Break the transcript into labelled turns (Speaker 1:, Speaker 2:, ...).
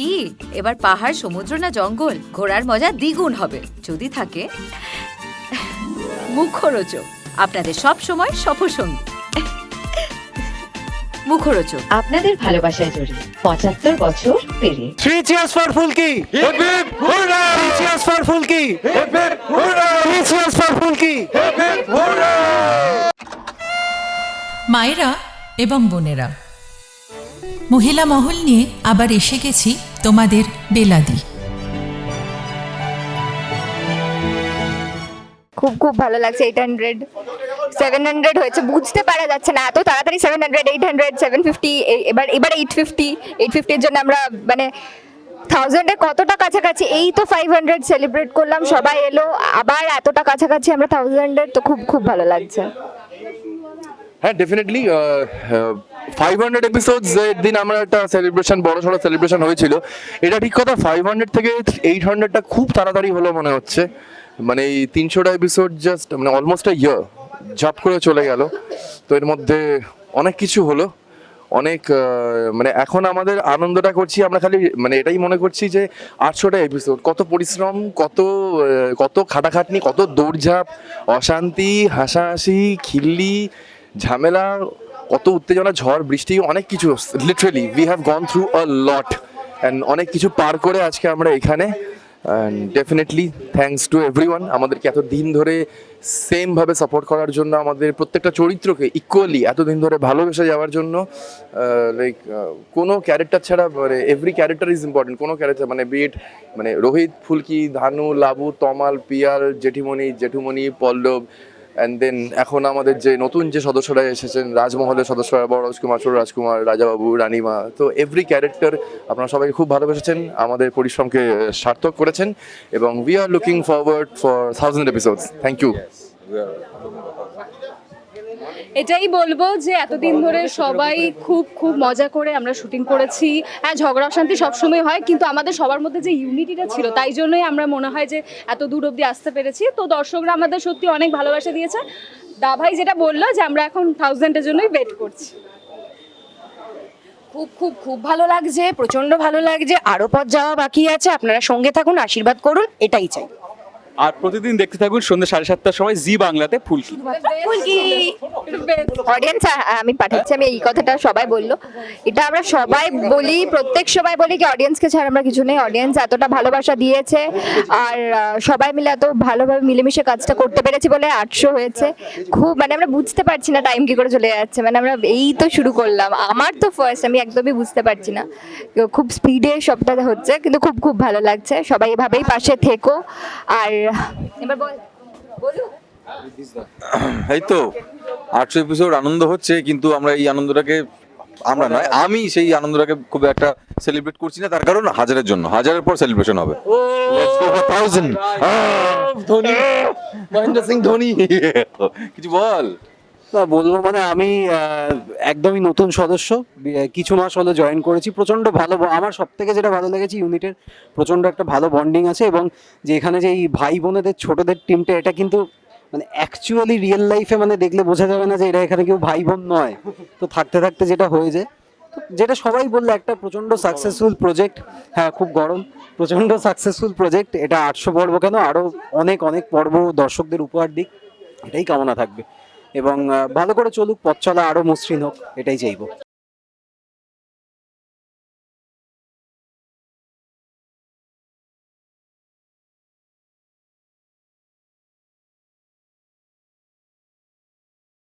Speaker 1: কি? এবার পাহাড় সমুদ্র না জঙ্গল? ঘোরার মজা দ্বিগুণ হবে। যদি থাকে মুখরোচক। আপনাদের সব সময় সফরসঙ্গী। মুখরোচক।
Speaker 2: আপনাদের ভালোবাসায় জড়িয়ে পঁচাত্তর বছর পেরিয়ে।
Speaker 3: For Fulki!
Speaker 4: Hip hip hurrah!
Speaker 3: Three cheers for Fulki!
Speaker 4: Hip hip hurrah!
Speaker 5: মায়েরা এবং বোনেরা মহিলা মহল নিয়ে আবার এসে গেছি তোমাদের বেলাদি।
Speaker 6: খুব খুব ভালো লাগছে এইট হান্ড্রেড সেভেন হান্ড্রেড হয়েছে। বুঝতে পারা যাচ্ছে না। এত তাড়াতাড়ি seven hundred eight hundred seven fifty এবার এবার এইট ফিফটি এইট ফিফটির জন্য আমরা মানে থাউজেন্ডের কতটা কাছাকাছি? এই তো ফাইভ হান্ড্রেড সেলিব্রেট করলাম। সবাই এলো। আবার এতটা কাছাকাছি আমরা থাউজেন্ডের তো খুব খুব ভালো লাগছে।
Speaker 4: হ্যাঁ ডেফিনেটলি ফাইভ হান্ড্রেড এপিসোডস এর দিন আমরা একটা সেলিব্রেশন বড় সড়ো সেলিব্রেশন হয়েছিল। এটা ঠিক কথা ফাইভ হান্ড্রেড থেকে এইট হান্ড্রেডটা খুব তাড়াতাড়ি হলো মনে হচ্ছে। মানে এই তিনশোটা এপিসোড জাস্ট মানে অলমোস্ট আ ইয়ার ঝাপ করে চলে গেল। তো এর মধ্যে অনেক কিছু হলো। অনেক মানে এখন আমাদের আনন্দটা করছি, আমরা খালি মানে এটাই মনে করছি যে আটশোটা এপিসোড কত পরিশ্রম, কত কত খাটাখাটনি, কত দৌড়ঝাঁপ, অশান্তি, হাসাহাসি, খিল্লি, ঝামেলা কত উত্তেজনা, ঝড়, বৃষ্টি, অনেক কিছু literally we have gone through a lot and অনেক কিছু পার করে আজকে আমরা এখানে। ডেফিনেটলি থ্যাঙ্কস টু এভরিওয়ান আমাদেরকে এত দিন ধরে সেমভাবে সাপোর্ট করার জন্য, আমাদের প্রত্যেকটা চরিত্রকে ইকুয়ালি এতদিন ধরে ভালোবেসে যাওয়ার জন্য লাইক কোনো ক্যারেক্টার ছাড়া মানে এভরি ক্যারেক্টার ইজ ইম্পর্টেন্ট কোনো ক্যারেক্টার মানে বিট মানে রোহিত, ফুলকি, ধানু, লাবু, তমাল, পিয়াল, জেঠিমণি, জেঠুমণি, পল্লব অ্যান্ড দেন এখন আমাদের যে নতুন যে সদস্যরা এসেছেন, রাজমহলের সদস্যরা, বড় রাজকুমার ছোট রাজকুমার রাজাবাবু, রানীমা, তো এভরি ক্যারেক্টার আপনারা সবাইকে খুব ভালোবেসেছেন, আমাদের পরিশ্রমকে সার্থক করেছেন এবং we are looking forward for thousand episodes thank you
Speaker 7: এটাই বলব যে এতদিন ধরে সবাই খুব খুব মজা করে আমরা শুটিং করেছি। হ্যাঁ ঝগড়া অশান্তি সবসময় হয় কিন্তু আমাদের সবার মধ্যে যে ইউনিটিটা ছিল তাই জন্যই আমরা মনে হয় যে এত দূর অবধি আসতে পেরেছি। তো দর্শকরা আমাদের সত্যি অনেক ভালোবাসা দিয়েছে। দা ভাই যেটা বলল যে আমরা এখন থাউজেন্ডের জন্যই ওয়েট করছি।
Speaker 8: খুব খুব খুব ভালো লাগছে প্রচণ্ড ভালো লাগছে। আরও পথ যাওয়া বাকি আছে আপনারা সঙ্গে থাকুন আশীর্বাদ করুন এটাই চাই।
Speaker 9: আর প্রতিদিন দেখতে থাকুন সন্ধ্যা সাড়ে সাতটার সময় জি বাংলাতে ফুলকি।
Speaker 6: অডিয়েন্স আমি পাঠাচ্ছি আমি এই কথাটা সবাই বলল। এটা আমরা সবাই বলি প্রত্যেক সবাই বলি কি অডিয়েন্সকে ছাড়া আমরা কিছু নেই। অডিয়েন্স এতটা ভালোবাসা দিয়েছে আর সবাই মিলে এত ভালোভাবে মিলেমিশে কাজটা করতে পেরেছি বলে আটশো হয়েছে। খুব মানে আমরা বুঝতে পারছি না টাইম কি করে চলে যাচ্ছে। মানে আমরা এই তো শুরু করলাম। আমার তো ফার্স্ট আমি একদমই বুঝতে পারছি না। খুব স্পিডে সবটা হচ্ছে কিন্তু খুব খুব ভালো লাগছে। সবাই এভাবেই পাশে থেকো। আর এবার বল বলুন
Speaker 9: এই তো আটশো এপিসোড আনন্দ হচ্ছে কিন্তু আমরা এই আনন্দটাকে আমরা নয় আমি সেই আনন্দটাকে খুব একটা সেলিব্রেট করছি না তার কারণ হাজারের জন্য হাজারের পর সেলিব্রেশন হবে। ধোনি। মহেন্দ্র সিং ধোনি। কিছু বল।
Speaker 3: না, বলব মানে আমি একদমই নতুন সদস্য। কিছু মাস হলো জয়েন করেছি। প্রচণ্ড ভালো আমার সব থেকে যেটা ভালো লেগেছে ইউনিটের প্রচণ্ড একটা ভালো বন্ডিং আছে এবং যে এখানে যে এই ভাই বোনেদের, ছোটদের টিমটা এটা কিন্তু মানে অ্যাকচুয়ালি রিয়েল লাইফে মানে দেখলে বোঝা যাবে না যে এটা এখানে কেউ ভাই বোন নয়। তো থাকতে থাকতে যেটা হয়ে যায় যেটা সবাই বলল, একটা প্রচণ্ড সাকসেসফুল প্রজেক্ট হ্যাঁ খুব গরম। প্রচণ্ড সাকসেসফুল প্রজেক্ট এটা আটশো পর্ব কেন? আরও অনেক অনেক পর্ব দর্শকদের উপহার দিক। এটাই কামনা থাকবে। এবং ভালো করে চলুক পথ চলা আরও মসৃণ হোক এটাই চাইব।